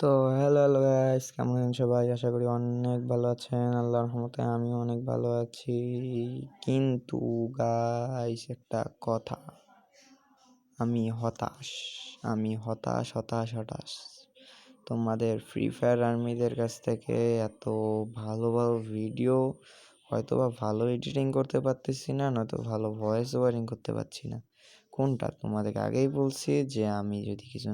তো hello hello guys কেমন আছেন সবাই? আশা করি অনেক ভালো আছেন। আল্লাহর রহমতে আমিও অনেক ভালো আছি। কিন্তু গাইস একটা কথা। আমি হতাশ আমি হতাশ হতাশ হতাশ। তোমাদের ফ্রি ফায়ার আর্মিদের কাছ থেকে এত ভালো ভালো ভিডিও হয়তো বা ভালো এডিটিং করতে পারতেছি না, নয়তো ভালো ভয়েস ওভারিং করতে পারছি না। কোনটা? তোমাদেরকে আগেই বলছি যে, আমি যদি কিছু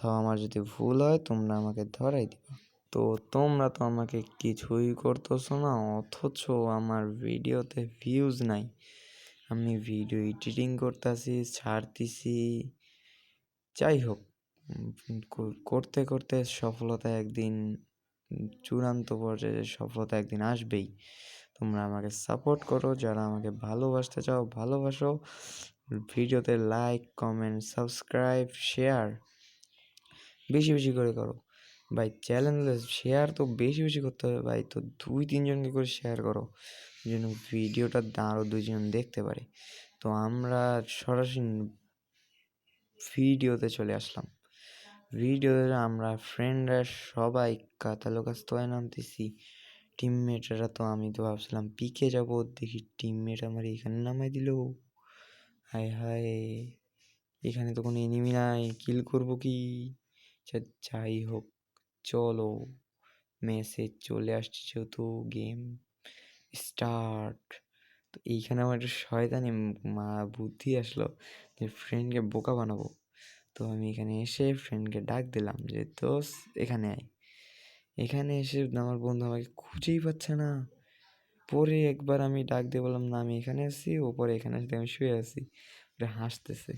কোথাও আমার যদি ভুল হয়, তোমরা আমাকে ধরাই দিবা। তো তোমরা তো আমাকে কিছুই করতেছো না, অথচ আমার ভিডিওতে ভিউজ নাই। আমি ভিডিও এডিটিং করতেছি, ছাড়তেছি। যাই হোক করতে করতে সফলতা একদিন, চূড়ান্ত পর্যায়ে সফলতা একদিন আসবেই। তোমরা আমাকে সাপোর্ট করো, যারা আমাকে ভালোবাসতে চাও, ভালোবাসো। ভিডিওতে লাইক কমেন্ট সাবস্ক্রাইব শেয়ার বেশি বেশি করে করো। ভাই চ্যানেলে শেয়ার তো বেশি বেশি করতে হবে। ভাই, তো দুই, তিনজনকে করে শেয়ার করো। যেন ভিডিওটা আরও দুইজন দেখতে পারে। তো আমরা সরাসরি ভিডিওতে চলে আসলাম। ভিডিওতে আমরা ফ্রেন্ডরা সবাই কাতালো কাস্তয় নামতেছি টিমমেটরা তো আমি তো ভাবছিলাম পিকে যাব। দেখি টিমমেট আমার এখানে নামাই দিল। হায় হায়, এখানে তো কোনো এনিমি নাই। কিল করব কি? যাই হোক, চলো। মেসেজ চলে আসছে যেহেতু গেম স্টার্ট। তো এইখানে আমার একটা শয়তানি মা বুদ্ধি আসলো যে ফ্রেন্ডকে বোকা বানাবো। তো আমি এখানে এসে ফ্রেন্ডকে ডাক দিলাম যে দোষ এখানে আয়। এখানে এসে আমার বন্ধু আমাকে খুঁজেই পাচ্ছে না। পরে একবার আমি ডাক দিয়ে বললাম, না, আমি এখানে আছি, ওপরে এখানে আসতে আমি শুয়ে আছি। হাসতেছে।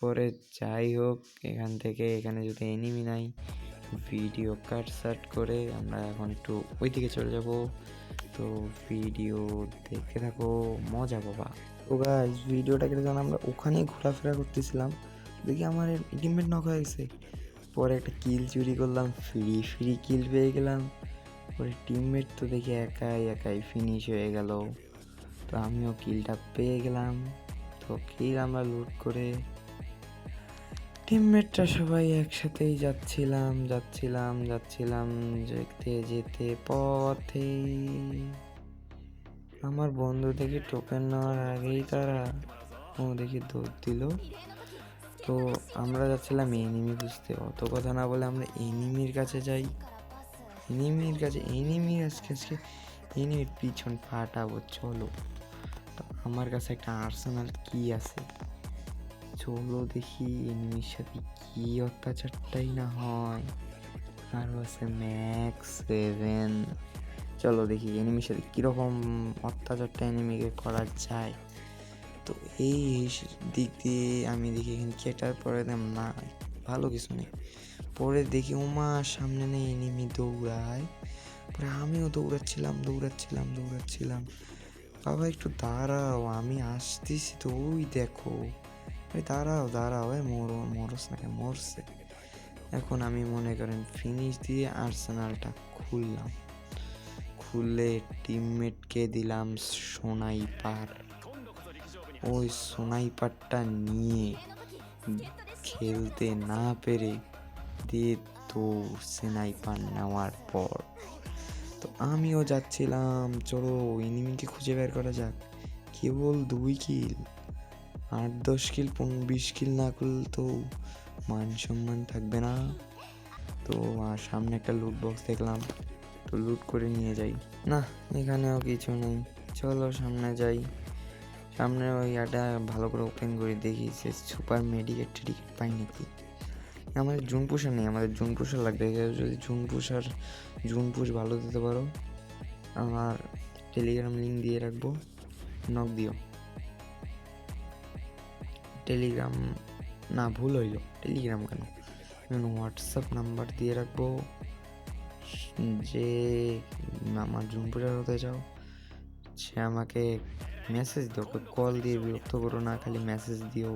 পরে যাই হোক, এখান থেকে এখানে যদি এনিমি নাই ভিডিও কাট সাট করে আমরা এখন একটু ওই দিকে চলে যাব। তো ভিডিও দেখতে থাকো, মজা বাবা ও গাইজ ভিডিওটা কেটে যখন আমরা ওখানেই ঘোরাফেরা করতেছিলাম। দেখি আমার টিমমেট নক হয়ে গেছে পরে একটা কিল চুরি করলাম ফ্রি ফ্রি কিল পেয়ে গেলাম। পরে টিমমেট তো দেখি একাই একাই ফিনিশ হয়ে গেল। তো আমিও কিলটা পেয়ে গেলাম। তো কিল আমরা লুট করে টিমমেটরা সবাই একসাথেই যাচ্ছিলাম যাচ্ছিলাম যাচ্ছিলাম যেতে যেতে পথে আমার বন্ধু দেখি টোকেন নেওয়ার আগেই তারা ও দেখি দৌড় দিল। তো আমরা যাচ্ছিলাম এনিমি বুঝতে অত কথা না বলে আমরা এনিমির কাছে যাই। এনিমির কাছে এনিমি আজকে আজকে এনিমির পিছন ফাটাবো, চলো। আমার কাছে একটা আর্সেনাল কি আছে। চলো দেখি এনিমির সাথে কি অত্যাচারটাই না হয়। আর আছে ম্যাক্স সেভেন চলো দেখি এনিমির সাথে কীরকম অত্যাচারটা এনিমিকে করা যায়। তো এই দিক দিয়ে আমি দেখি এখানে কেটার পরে দিলাম না, ভালো কিছু নেই। পরে দেখি, উমা, সামনে নেই এনিমি দৌড়ায়। পরে আমিও দৌড়াচ্ছিলাম দৌড়াচ্ছিলাম দৌড়াচ্ছিলাম। বাবা, একটু দাঁড়াও, আমি আসতেছি তো, ওই দেখো। আরে দাঁড়াও দাঁড়াও এ মর মরস না মরছে এখন আমি মনে করেন ফিনিশ দিয়ে আর্সেনালটা খুললাম। খুলে টিমমেটকে দিলাম সোনাইপার ওই সোনাইপারটা নিয়ে খেলতে না পেরে দিয়ে তো সেনাইপার নেওয়ার পর। তো আমিও যাচ্ছিলাম, চলো এনিমিকে খুঁজে বের করা যাক। কেবল দুই কিল আট, দশ কিল বিশ কিল না করলে তো মান সম্মান থাকবে না। তো, আর সামনে একটা লুট বক্স দেখলাম। তো লুট করে নিয়ে যাই। না, এখানেও কিছু নেই। চলো, সামনে যাই। সামনে ওই একটা ভালো করে ওপেন করে দেখি সে সুপার মেডিকেট টেডিকেট পাই নাকি। আমাদের জুন পুষার নেই, আমাদের জুন পুষার লাগবে। যদি জুন পুষার, জুন পুষ ভালো দিতে পারো, আমার টেলিগ্রাম লিঙ্ক দিয়ে রাখব। নক দিও। টেলিগ্রাম না, ভুল হইল। টেলিগ্রাম কেন? হোয়াটসঅ্যাপ নাম্বার দিয়ে রাখব। যে আমার জুম জুনপুরের হতে চাও সে আমাকে মেসেজ দিও কল দিয়ে বিরক্ত করো না, খালি মেসেজ দিও।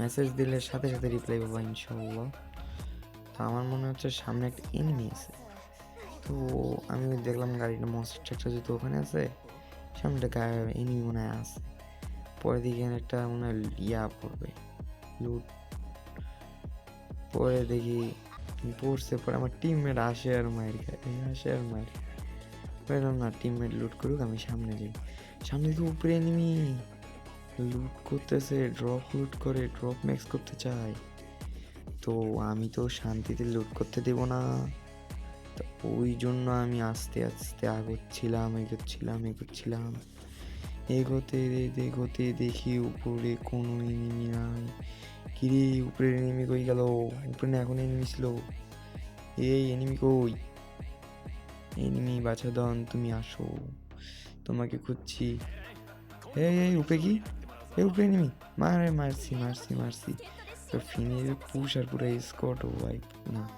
মেসেজ দিলে সাথে সাথে রিপ্লাই পাবো ইনশাল্লাহ তো আমার মনে হচ্ছে সামনে একটা এনিমি আছে। তো আমি দেখলাম গাড়িটা মনস্টার ট্রাকটা যদি ওখানে আছে সামনে একটা এনিমি মনে হয় আছে। পরে দিকে একটা মনে হয় ইয়া পড়বে লুট পরে দেখি পড়ছে, পরে আমার টিমমেট আসে আর মায়ের খায়, আসে আর মায়ের বললাম না টিমমেট লুট করুক, আমি সামনে যাই। সামনে তো উপরে এনিমি লুট করতেছে ড্রপ লুট করে ড্রপ ম্যাক্স করতে চায়। তো আমি তো শান্তিতে লুট করতে দেব না। তো ওই জন্য আমি আস্তে আস্তে আgoচ্ছিলাম এগোচ্ছিলাম এগোচ্ছিলাম। এগোতে এগোতে দেখি উপরে কোনো এনিমি নাই। কিরে উপরে এনিমি কই গেল? উপরে না এখন এনিমি ছিল। এই এনিমি কই? এনিমি বাছা দন তুমি আসো। তোমাকে খুঁজছি। এই উপরে কি? এই, উপরে এনিমি মারে, মারছি মারছি মারছি। তো ফিনে পুষ আর পুরো স্কট ও ভাই, না।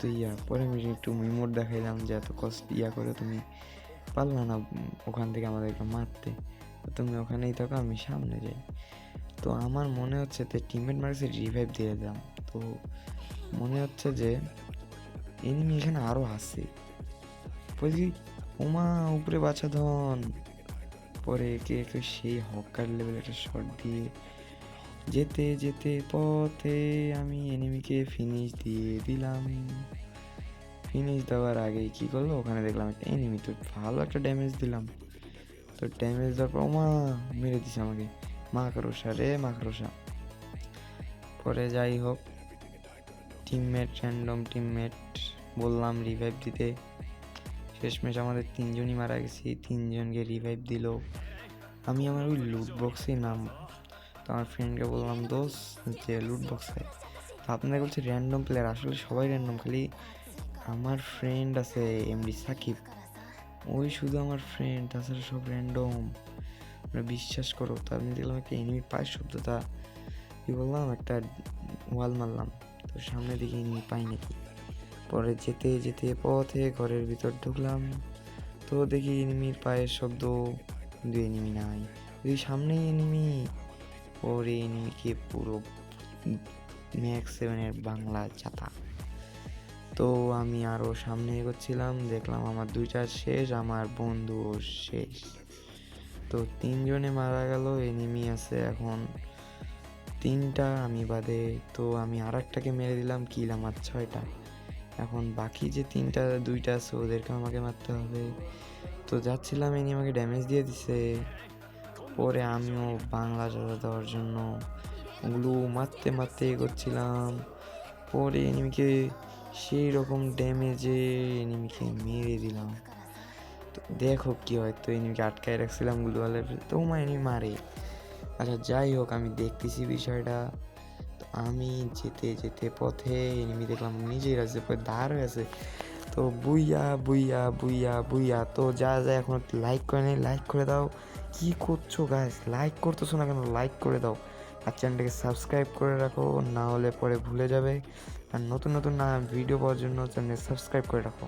তো ইয়া পরে আমি একটু মিমোট দেখাইলাম যে এত কষ্ট, ইয়া করে তুমি। পারলা না, ওখান থেকে আমাদেরকে মারতে। তুমি ওখানেই থাকো, আমি সামনে যাই। তো আমার মনে হচ্ছে যে টিমমেট মার্কসে রিভাইভ দিয়ে দিলাম। তো মনে হচ্ছে যে এনিমি এখানে আরও আসছে বলছি, ওমা, উপরে বাছা ধন। পরে একে একে সেই হকার লেভেল একটা শট দিয়ে, যেতে যেতে পথে আমি এনিমিকে ফিনিশ দিয়ে দিলাম। ফিনিশ দেওয়ার আগেই কী করল? ওখানে দেখলাম একটা এনিমি তো ভালো একটা ড্যামেজ দিলাম। তো ড্যামেজ দেওয়ার পর মা মেরে দিছে আমাকে। মাকড়সা রে, মাকড়সা। পরে যাই হোক টিমমেট র্যান্ডম টিমমেট বললাম রিভাইভ দিতে। শেষমেশ আমাদের তিনজনই মারা গেছি, তিনজনকে রিভাইভ দিল। আমি আমার ওই লুট বক্সে নাম, তো আমার ফ্রেন্ডকে বললাম দোষ যে লুট বক্সে আপনাদের বলছে র্যান্ডম প্লেয়ার আসলে সবাই র্যান্ডম খালি আমার ফ্রেন্ড আছে এমডি সাকিব। ওই শুধু আমার ফ্রেন্ড তাছাড়া সব র্যান্ডম আমরা বিশ্বাস করো, তো আমি দেখলাম একটা এনিমির পায়ের শব্দটা। কি বললাম? একটা ওয়াল মারলাম। তো সামনে দিকে এনিমি পাই নাকি। পরে যেতে যেতে পথে ঘরের ভিতর ঢুকলাম। তো দেখি এনিমির পায়ের শব্দ, কিন্তু এনিমি নাই। দেখি সামনেই এনিমি ওরে এনিমিকে পুরো ম্যাক্স সেভেনের বাংলা চাতা। তো আমি আরও সামনে এগোচ্ছিলাম, দেখলাম আমার দুইটা শেষ, আমার বন্ধুও শেষ। তো তিনজনে মারা গেল এনিমি আছে এখন তিনটা আমি বাদে, তো আমি আর একটাকে মেরে দিলাম কিল আমার ছয়টা। এখন বাকি যে তিনটা, দুইটা আছে, ওদেরকে আমাকে মারতে হবে। তো যাচ্ছিলাম এনি আমাকে ড্যামেজ দিয়ে দিছে। পরে আমিও বাংলা চাঁদা দেওয়ার জন্য ওগুলো মারতে মারতে এগোচ্ছিলাম। পরে এনিমিকে সেই রকম ড্যামেজে এনিমিকে মেরে দিলাম। তো দেখো কি হয়, তো এনিমিকে আটকায় রাখছিলাম গুলোয়ালের তো মা এনিমি মারে। আচ্ছা যাই হোক, আমি দেখতেছি বিষয়টা। তো আমি যেতে যেতে পথে এনিমি দেখলাম নিজেই পরে দাঁড় হয়ে আছে। তো বুইয়া বুইয়া বুইয়া বুইয়া, তো যা যা, এখন লাইক করে নেই লাইক করে দাও। কি করছ গাছ লাইক করতেছো না কেন? লাইক করে দাও। আর চ্যানেলটাকে সাবস্ক্রাইব করে রাখো, না হলে পরে ভুলে যাবে। আর নতুন নতুন ভিডিও পাওয়ার জন্য চ্যানেল সাবস্ক্রাইব করে রাখো।